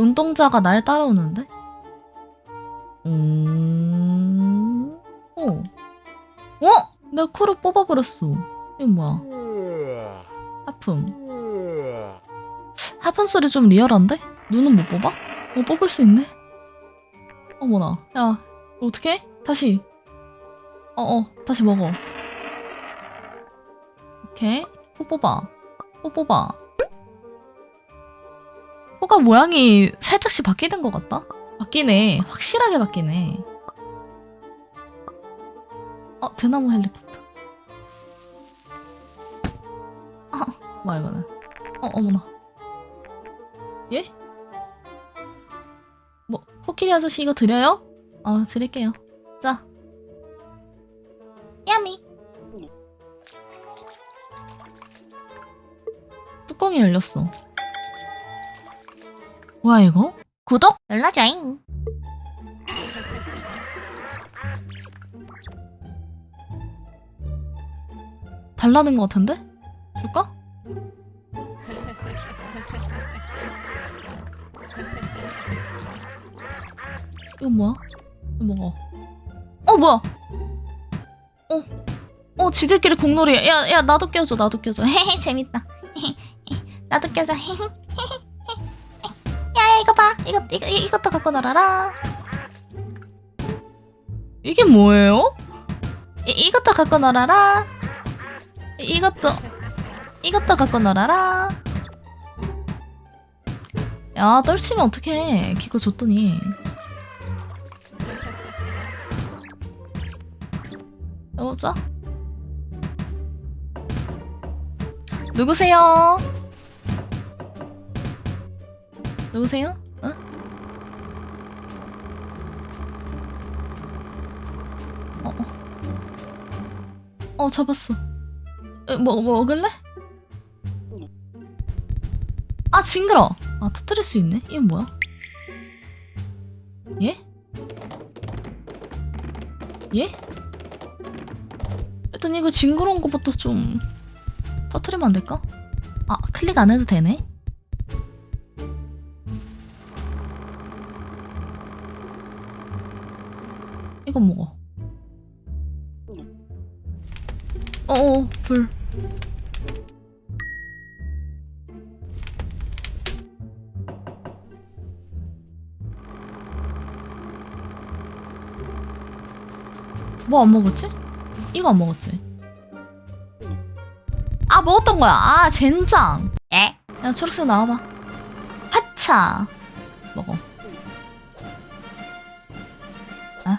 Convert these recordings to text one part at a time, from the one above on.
눈동자가 날 따라오는데? 음... 어? 어? 내 코를 뽑아버렸어. 이거 뭐야? 하품. 하품 소리 좀 리얼한데? 눈은 못 뽑아? 어, 뽑을 수 있네? 어머나. 야, 어떡해? 다시. 어어, 다시 먹어. 오케이. 코 뽑아. 코 뽑아. 코가 모양이 살짝씩 바뀌는 것 같다? 바뀌네. 확실하게 바뀌네. 어, 대나무 헬리콥터. 아, 뭐야, 이거는. 어, 어머나. 예? 뭐, 코끼리 아저씨 이거 드려요? 어, 드릴게요. 자. 야미. 뚜껑이 열렸어. 뭐야, 이거? 구독 눌러줘잉. 달라는 것 같은데? 줄까? 이거 뭐야? 이거 먹어. 어 뭐야? 어, 어 지들끼리 공놀이. 야, 야 나도 껴줘, 나도 껴줘. 헤헤 재밌다. 나도 껴줘. 헤헤 이거 봐. 이거 이거 이것도 갖고 놀아라. 이게 뭐예요? 이, 이것도 갖고 놀아라. 이, 이것도 이것도 갖고 놀아라. 야 떨치면 어떡해. 기거 줬더니. 여보자? 누구세요? 누구세요? 응? 어, 어. 어, 잡았어. 에, 뭐, 뭐, 먹을래? 아, 징그러! 아, 터뜨릴 수 있네? 이건 뭐야? 예? 예? 일단 이거 징그러운 것부터 좀 터트리면 안 될까? 아 클릭 안 해도 되네? 이건 먹어 어어 불 뭐 안 먹었지? 이거 안 먹었지? 아 먹었던 거야. 아 젠장. 에? 야 초록색 나와봐. 하차. 먹어. 아?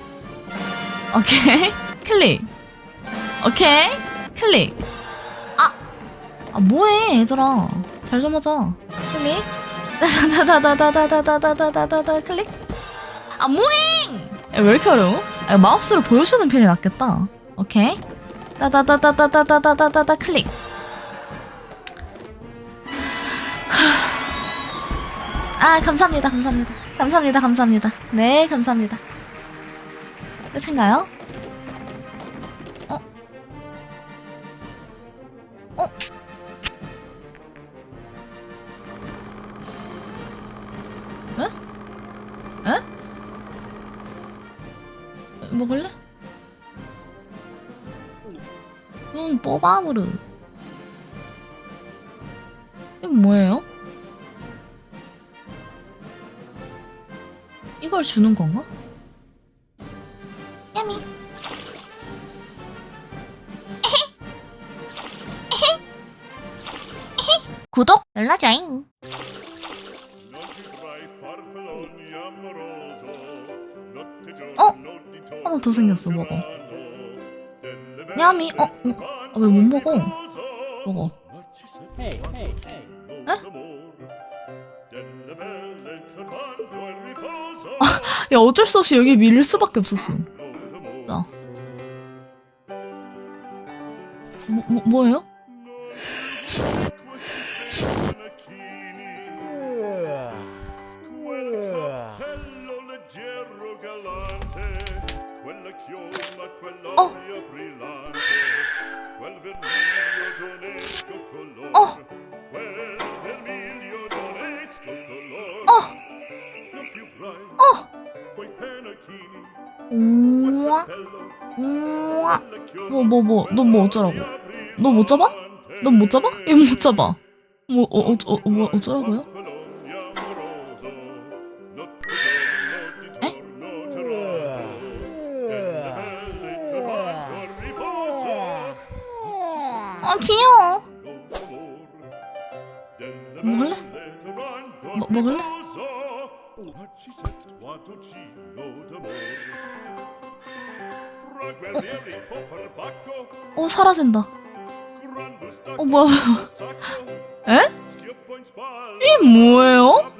오케이. 클릭. 오케이. 클릭. 아! 아 뭐해 얘들아. 잘 좀 하자. 클릭. 다다다다다다다다다다다다 클릭. 아 야, 왜 이렇게 어려워? 야, 마우스로 보여주는 편이 낫겠다. 오케이. 다다다다다다다다다다 클릭. 아 감사합니다. 감사합니다. 감사합니다. 감사합니다. 네 감사합니다 끝인가요? 어? 어? 에? 에? 먹을래? 눈 뽑아부르 이건 뭐예요? 이걸 주는 건가? 구독 눌러줘잉 어? 하나 더 생겼어 먹어 냠이 어? 어? 왜못 먹어? 먹어 hey, hey. 야 어쩔 수 없이 여기 밀릴 수밖에 없었어 자 뭐, 뭐, 뭐예요? Oh. quei pennacchini, 우와 우와 뭐 뭐뭐너뭐 어쩌라고 너 못 잡아? 넌 못 잡아? 얘 못 잡아 뭐 어, 어, 어, 뭐 어쩌라고요? 아 귀여워 먹을래? 뭐- 먹을래? bacco, 어 사라진다 어 뭐야 에? 이게 뭐예요?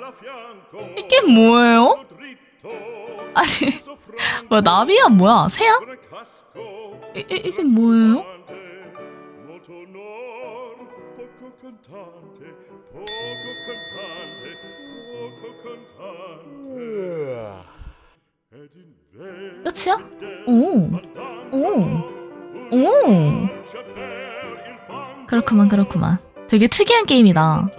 이게 뭐예요? 아니 뭐야 나비야 뭐야 새야? 이, 이, 이게 뭐예요? Molto onor, poco cantante, poco cantante, poco cantante. Ed in 끝이야? verde 오 오. 오. 그렇구만 그렇구만 되게 특이한 게임이다